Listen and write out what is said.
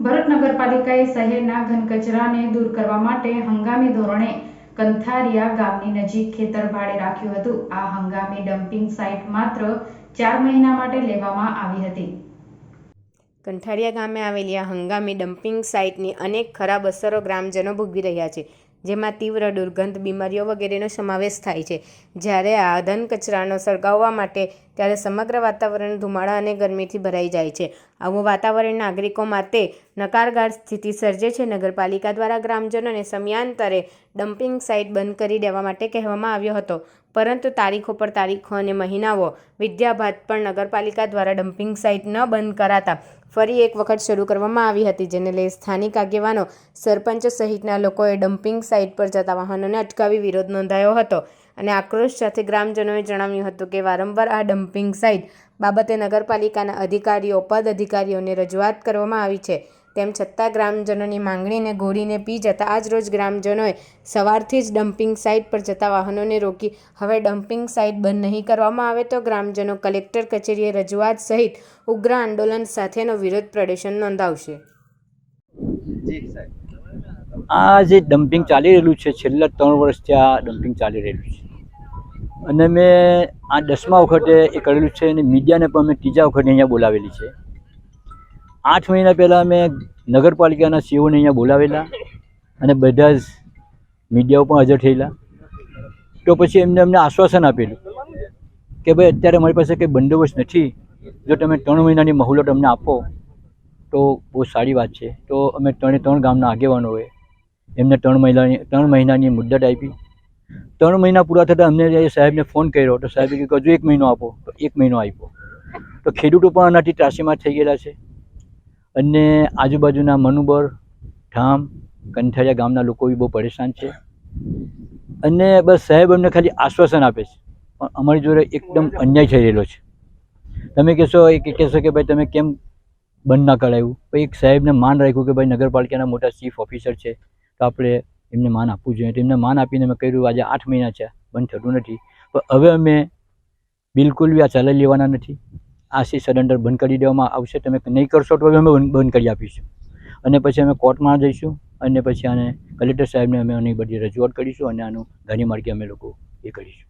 ભરૂચ નગરપાલિકાએ શહેરના ઘન કચરાને દૂર કરવા માટે હંગામી ધોરણે કંથારિયા ગામની નજીક ખેતર ભાડે રાખ્યું હતું. આ હંગામી ડમ્પિંગ સાઇટ માત્ર ચાર મહિના માટે લેવામાં આવી હતી. કંઠારિયા ગામે આવેલી આ હંગામી ડમ્પિંગ સાઇટની અનેક ખરાબ અસરો ગ્રામજનો ભોગવી રહ્યા છે. જેમાં તીવ્ર દુર્ગંધ, બીમારીઓ વગેરેનો સમાવેશ થાય છે. જ્યારે આ ધન કચરાનો સળગાવવા માટે ત્યારે સમગ્ર વાતાવરણ ધુમાડા અને ગરમીથી ભરાઈ જાય છે. આવું વાતાવરણ નાગરિકો માટે નકારગાર સ્થિતિ સર્જે છે. નગરપાલિકા દ્વારા ગ્રામજનોને સમયાંતરે ડમ્પિંગ સાઇટ બંધ કરી દેવા માટે કહેવામાં આવ્યો હતો. પરંતુ તારીખો પર તારીખો અને મહિનાઓ વિદ્યાભાત પણ નગરપાલિકા દ્વારા ડમ્પિંગ સાઇટ ન બંધ કરાતા ફરી એક વખત શરૂ કરવામાં આવી હતી, જેને લઈ સ્થાનિક આગેવાનો સરપંચ સહિતના લોકોએ ડમ્પિંગ સાઇટ પર જતા વાહનોને અટકાવી વિરોધ નોંધાયો હતો. અને આક્રોશ સાથે ગ્રામજનોએ જણાવ્યું હતું કે વારંવાર આ ડમ્પિંગ સાઇટ બાબતે નગરપાલિકાના અધિકારીઓ પદ અધિકારીઓને રજૂઆત કરવામાં આવી છે. તેમ છતાં ગ્રામજનોની માંગણીને ઘોડીને પી જતા આજ રોજ ગ્રામજનોએ સવારથી જ ડમ્પિંગ સાઇટ પર જતા વાહનોને રોકી. હવે ડમ્પિંગ સાઇટ બંધ નહીં કરવામાં આવે તો ગ્રામજનો કલેક્ટર કચેરીએ રજૂઆત સહિત ઉગ્ર આંદોલન સાથેનો વિરોધ પ્રદર્શન નોંધાવશે. આ જે ડમ્પિંગ ચાલી રહેલું છે, છેલ્લા ત્રણ વર્ષથી આ ડમ્પિંગ ચાલી રહેલું છે. અને મેં આ દસમા વખતે એ કરેલું છે અને મીડિયાને પણ મેં ત્રીજા વખતે અહીંયા બોલાવેલી છે. આઠ મહિના પહેલાં મેં નગરપાલિકાના સીઓને અહીંયા બોલાવેલા અને બધા જ મીડિયાઓ પણ હાજર થયેલા. તો પછી એમને અમને આશ્વાસન આપેલું કે ભાઈ અત્યારે મારી પાસે કંઈ બંદોબસ્ત નથી. જો તમે ત્રણ મહિનાની મહુલત અમને આપો, તો બહુ સારી વાત છે. તો અમે ત્રણે ત્રણ ગામના આગેવાનોએ એમને ત્રણ મહિનાની ત્રણ મહિનાની મુદ્દત આપી. ત્રણ મહિના પૂરા થતાં અમને સાહેબને ફોન કર્યો, તો સાહેબે કીધું હજુ એક મહિનો આપો, તો એક મહિનો આપ્યો. તો ખેડૂતો પણ આનાથી ત્રાસીમાં થઈ ગયેલા છે. અને આજુબાજુના મનુબર, ઠામ, કંઠારિયા ગામના લોકો બી બહુ પરેશાન છે. અને બસ સાહેબ અમને ખાલી આશ્વાસન આપે છે. પણ અમારી જોડે એકદમ અન્યાય થઈ રહેલો છે. તમે કહેશો એ કહેશો કે ભાઈ તમે કેમ બંધ ના કરાવ્યું પછી એક સાહેબને માન રાખ્યું કે ભાઈ નગરપાલિકાના મોટા ચીફ ઓફિસર છે. તો આપણે એમને માન આપવું જોઈએ. તો એમને માન આપીને મેં કર્યું, આજે આઠ મહિના છે બંધ થતું નથી. પણ હવે અમે બિલકુલ બી આ ચલાવી લેવાના નથી. આ સી સરેન્ડર બંધ કરી દેવામાં આવશે. તમે નહીં કરશો તો અમે બંધ કરી આપીશું. અને પછી અમે કોર્ટમાં જઈશું. અને પછી આને કલેક્ટર સાહેબને અમે આની બધી રજૂઆત કરીશું અને આનું ઘણી માર્ગે અમે લોકો એ કરીશું.